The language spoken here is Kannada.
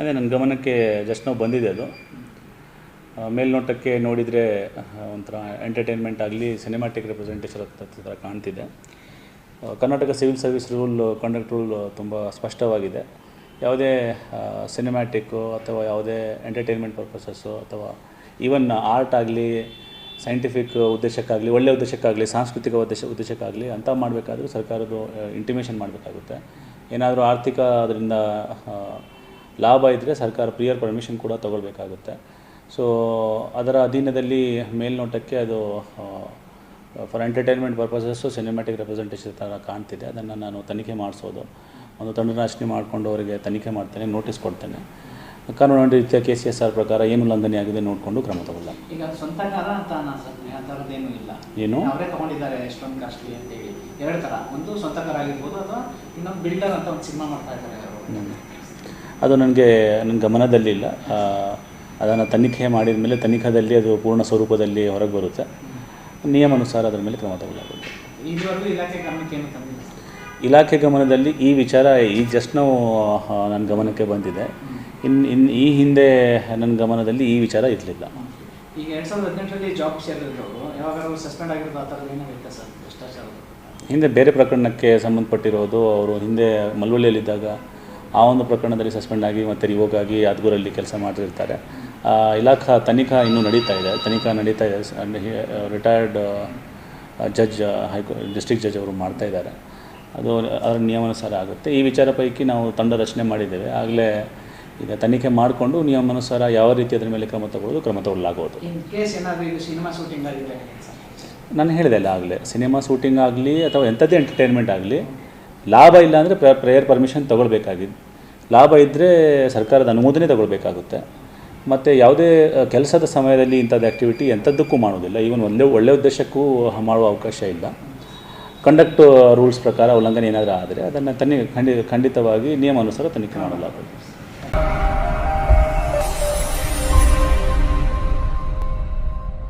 ಅದೇ ನನ್ನ ಗಮನಕ್ಕೆ ಜಸ್ಟ್ ನಾವು ಬಂದಿದೆ ಅದು. ಮೇಲ್ನೋಟಕ್ಕೆ ನೋಡಿದರೆ ಒಂಥರ ಎಂಟರ್ಟೈನ್ಮೆಂಟ್ ಆಗಲಿ ಸಿನಿಮ್ಯಾಟಿಕ್ ರೆಪ್ರೆಸೆಂಟೇಷನ್ ಥರ ಕಾಣ್ತಿದೆ. Karnataka civil service rule conduct rule ತುಂಬ ಸ್ಪಷ್ಟವಾಗಿದೆ. ಯಾವುದೇ ಸಿನಿಮ್ಯಾಟಿಕ್ಕು ಅಥವಾ ಯಾವುದೇ ಎಂಟರ್ಟೈನ್ಮೆಂಟ್ ಪರ್ಪಸಸ್ಸು ಅಥವಾ ಈವನ್ ಆರ್ಟ್ ಆಗಲಿ ಸೈಂಟಿಫಿಕ್ ಉದ್ದೇಶಕ್ಕಾಗಲಿ ಒಳ್ಳೆಯ ಉದ್ದೇಶಕ್ಕಾಗಲಿ, ಸಾಂಸ್ಕೃತಿಕ ಉದ್ದೇಶ, ಉದ್ದೇಶಕ್ಕಾಗಲಿ ಅಂತ ಮಾಡಬೇಕಾದ್ರೂ ಸರ್ಕಾರದ್ದು ಇಂಟಿಮೇಷನ್ ಮಾಡಬೇಕಾಗುತ್ತೆ. ಏನಾದರೂ ಆರ್ಥಿಕ, ಅದರಿಂದ ಲಾಭ ಇದ್ದರೆ ಸರ್ಕಾರ ಪ್ರಿಯರ್ ಪರ್ಮಿಷನ್ ಕೂಡ ತಗೊಳ್ಬೇಕಾಗುತ್ತೆ. ಸೊ ಅದರ ಅಧೀನದಲ್ಲಿ ಮೇಲ್ನೋಟಕ್ಕೆ ಅದು for entertainment purposes cinematic representation ಥರ ಕಾಣ್ತಿದೆ. ಅದನ್ನು ನಾನು ತನಿಖೆ ಮಾಡಿಸೋದು. ಒಂದು ತಂಡ ರಚನೆ ಮಾಡಿಕೊಂಡು ಅವರಿಗೆ ತನಿಖೆ ಮಾಡ್ತೇನೆ ನೋಟಿಸ್ ಕೊಡ್ತೇನೆ. ಕಾನೂನು ರೀತಿಯ ಕೆ ಸಿ ಎಸ್ ಆರ್ ಪ್ರಕಾರ ಏನು ಉಲ್ಲಂಘನೆ ಆಗಿದೆ ನೋಡಿಕೊಂಡು ಕ್ರಮ ತಗೊಳ್ಳ ಏನು? ಅವರೇ ತಗೊಂಡಿದ್ದಾರೆ ಎಷ್ಟೊಂದು ಕಾಸ್ಟ್ಲಿ ಅಂತ ಹೇಳಿ ಎರಡು ಥರ ಒಂದು ಸ್ವಂತಕಾರ ಆಗಿರ್ಬೋದು ಅಥವಾ ಇನ್ನೊಂದು ಬಿಲ್ಡರ್ ಅಂತ ಒಂದು ಸಿನಿಮಾ ಮಾಡ್ತಾ ಇದ್ದಾರೆ. ಅದು ನನಗೆ ನನ್ನ ಗಮನದಲ್ಲಿಲ್ಲ ಅದನ್ನು ತನಿಖೆ ಮಾಡಿದ ಮೇಲೆ ತನಿಖಾದಲ್ಲಿ ಅದು ಪೂರ್ಣ ಸ್ವರೂಪದಲ್ಲಿ ಹೊರಗೆ ಬರುತ್ತೆ. ನಿಯಮಾನುಸಾರ ಅದರ ಮೇಲೆ ಕ್ರಮ ತಗೊಳ್ಳಬೇಕು ಇಲಾಖೆ ಗಮನದಲ್ಲಿ ಈ ವಿಚಾರ ಈ ಜಸ್ಟ್ ನಾವು ನನ್ನ ಗಮನಕ್ಕೆ ಬಂದಿದೆ. ಇನ್ನು ಇನ್ನು ಈ ಹಿಂದೆ ನನ್ನ ಗಮನದಲ್ಲಿ ಈ ವಿಚಾರ ಇರಲಿಲ್ಲ. ಈಗ ಎರಡು ಸಾವಿರದ ಹದಿನೆಂಟರಲ್ಲಿ ಜಾಬ್ ಸೇರಿದವರು ಯಾವಾಗಾದ್ರೂ ಸಸ್ಪೆಂಡ್ ಆಗಿರೋದು ಆ ಥರದ್ದು ಏನಾಗುತ್ತೆ ಸರ್ ಭ್ರಷ್ಟಾಚಾರ. ಹಿಂದೆ ಬೇರೆ ಪ್ರಕರಣಕ್ಕೆ ಸಂಬಂಧಪಟ್ಟಿರೋದು ಅವರು ಹಿಂದೆ ಮಳವಳ್ಳಿಯಲ್ಲಿದ್ದಾಗ ಆ ಒಂದು ಪ್ರಕರಣದಲ್ಲಿ ಸಸ್ಪೆಂಡ್ ಆಗಿ ಮತ್ತು ರಿವೋಕ್ ಆಗಿ ಯಾದಗೂರಲ್ಲಿ ಕೆಲಸ ಮಾಡ್ತಿರ್ತಾರೆ. ಆ, ಇಲಾಖಾ ತನಿಖಾ ಇನ್ನೂ ನಡೀತಾ ಇದೆ. ತನಿಖಾ ನಡೀತಾ ಇದೆ. ರಿಟೈರ್ಡ್ ಜಡ್ಜ್ ಹೈಕೋ ಡಿಸ್ಟ್ರಿಕ್ಟ್ ಜಡ್ಜ್ ಅವರು ಮಾಡ್ತಾ ಇದ್ದಾರೆ. ಅದು ಅದರ ನಿಯಮಾನುಸಾರ ಆಗುತ್ತೆ. ಈ ವಿಚಾರ ಪೈಕಿ ನಾವು ತಂಡ ರಚನೆ ಮಾಡಿದ್ದೇವೆ. ಆಗಲೇ ಈಗ ತನಿಖೆ ಮಾಡಿಕೊಂಡು ನಿಯಮಾನುಸಾರ ಯಾವ ರೀತಿ ಅದರ ಮೇಲೆ ಕ್ರಮ ತಗೊಳ್ಳೋದು ಕ್ರಮ ತಗೊಳ್ಳಲಾಗುವುದು. ನಾನು ಹೇಳಿದೆ ಅಲ್ಲ ಆಗಲೇ. ಸಿನಿಮಾ ಶೂಟಿಂಗ್ ಆಗಲಿ ಅಥವಾ ಎಂಥದ್ದೇ ಎಂಟರ್ಟೈನ್ಮೆಂಟ್ ಆಗಲಿ ಲಾಭ ಇಲ್ಲ ಅಂದರೆ ಪ್ರ ಪ್ರೇಯರ್ ಪರ್ಮಿಷನ್ ತೊಗೊಳ್ಬೇಕಾಗಿದೆ ಲಾಭ ಇದ್ದರೆ ಸರ್ಕಾರದ ಅನುಮೋದನೆ ತಗೊಳ್ಬೇಕಾಗುತ್ತೆ. ಮತ್ತು ಯಾವುದೇ ಕೆಲಸದ ಸಮಯದಲ್ಲಿ ಇಂಥದ್ದು ಆ್ಯಕ್ಟಿವಿಟಿ ಎಂಥದ್ದಕ್ಕೂ ಮಾಡೋದಿಲ್ಲ. ಈವನ್ ಒಳ್ಳೆ ಒಳ್ಳೆಯ ಉದ್ದೇಶಕ್ಕೂ ಮಾಡುವ ಅವಕಾಶ ಇಲ್ಲ. ಕಂಡಕ್ಟ್ ರೂಲ್ಸ್ ಪ್ರಕಾರ ಉಲ್ಲಂಘನೆ ಏನಾದರೂ ಆದರೆ ಅದನ್ನು ತನಿ ಖಂಡಿ, ಖಂಡಿತವಾಗಿ ನಿಯಮಾನುಸಾರ ತನಿಖೆ ಮಾಡಲಾಗುವುದು.